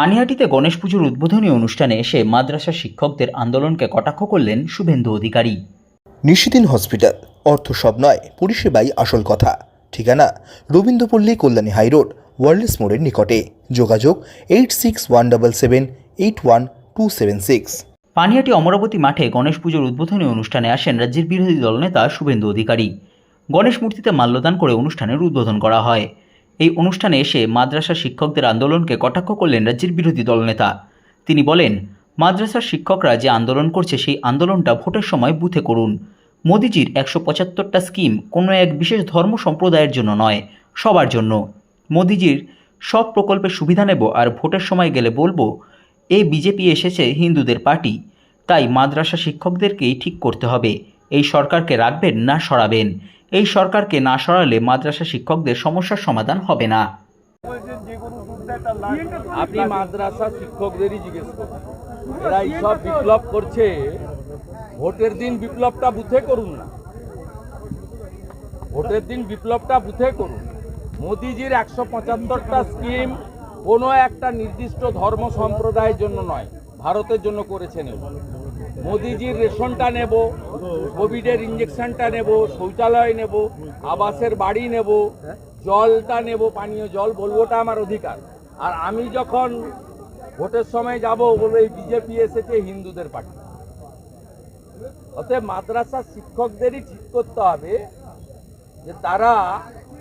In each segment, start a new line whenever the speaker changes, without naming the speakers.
পানিহাটিতে গণেশ পুজোর উদ্বোধনী অনুষ্ঠানে এসে মাদ্রাসা শিক্ষকদের আন্দোলনকে কটাক্ষ করলেন শুভেন্দু অধিকারী।
নিশিদিন হসপিটাল অর্থ সব নয় পরিষেবাই আসল কথা। ঠিকানা রবীন্দ্রপল্লী কল্যাণী হাইরোড ওয়ার্ল্ডস মোড়ের নিকটে। যোগাযোগ eight six one double seven eight one two seven six.
Panihati Amarabati মাঠে গণেশ পুজোর উদ্বোধনী অনুষ্ঠানে আসেন রাজ্যের বিরোধী দলনেতা শুভেন্দু অধিকারী। গণেশ মূর্তিতে মাল্যদান করে অনুষ্ঠানের উদ্বোধন করা হয়। এই অনুষ্ঠানে এসে মাদ্রাসা শিক্ষকদের আন্দোলনকে কটাক্ষ করলেন রাজ্যের বিরোধী দলনেতা। তিনি বলেন, মাদ্রাসার শিক্ষকরা যে আন্দোলন করছে সেই আন্দোলনটা ভোটের সময় বুথে করুন। মোদিজির একশো পঁচাত্তরটা স্কিম কোনো এক বিশেষ ধর্ম সম্প্রদায়ের জন্য নয়, সবার জন্য। মোদিজির সব প্রকল্পের সুবিধা নেব আর ভোটের সময় গেলে বলব এই বিজেপি এসেছে হিন্দুদের পার্টি। তাই মাদ্রাসা শিক্ষকদেরকেই ঠিক করতে হবে। এই সরকারকে রাখবেন না সরাবেন। এই সরকারকে না সরালে মাদ্রাসা শিক্ষকদের সমস্যার সমাধান হবে না।
আপনি মাদ্রাসা শিক্ষকদেরই জিজ্ঞেস করুন। এরা এইসব বিপ্লব করছে, ভোটের দিন বিপ্লবটা বুথে করুন না। ভোটের দিন বিপ্লবটা বুথে করুন। মোদিজির একশো পঁচাত্তরটা স্কিম কোনো একটা নির্দিষ্ট ধর্ম সম্প্রদায়ের জন্য নয়, ভারতের জন্য করেছেন। মোদিজির রেশনটা নেব, কোভিডের ইঞ্জেকশনটা নেব, শৌচালয় নেব, আবাসের বাড়ি নেব, জলটা নেব, পানীয় জল, বলবোটা আমার অধিকার। আর আমি যখন ভোটের সময় যাব বলব এই বিজেপি এসেছে, হিন্দুদের পার্টি। অতএব মাদ্রাসা শিক্ষকদেরই ঠিক করতে হবে যে তারা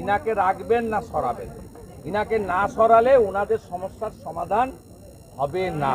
ইনাকে রাখবেন না সরাবেন। ইনাকে না সরালে ওনাদের সমস্যার সমাধান হবে না।